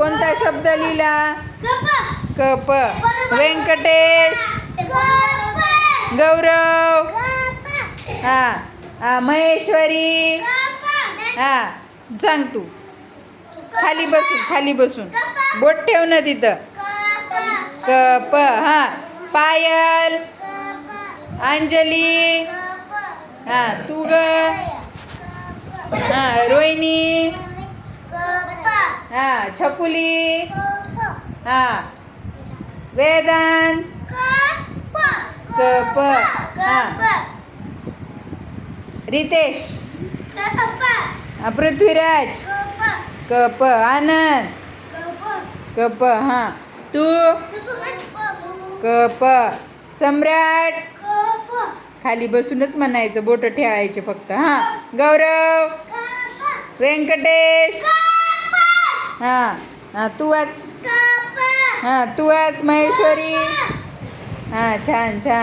कोणता शब्द लिहिला? कप. व्यंकटेश. गौरव. हा. महेश्वरी. हा सांग तू. खाली बसून खाली बसून. बोट ठेव ना तिथं. कप. हा. पायल. अंजली. हा तू ग. हा रोहिणी. हा छकुली. हा. वेदांत कप हा. रितेश. पृथ्वीराज. कप आनंद. कप हा. तू? कप सम्राट. खाली बसूनच म्हणायचं बोट ठेवायचे फक्त हा. गौरव. व्यंकटेश. हा तू वाच हा तू वाच महेश्वरी. हा छान छान.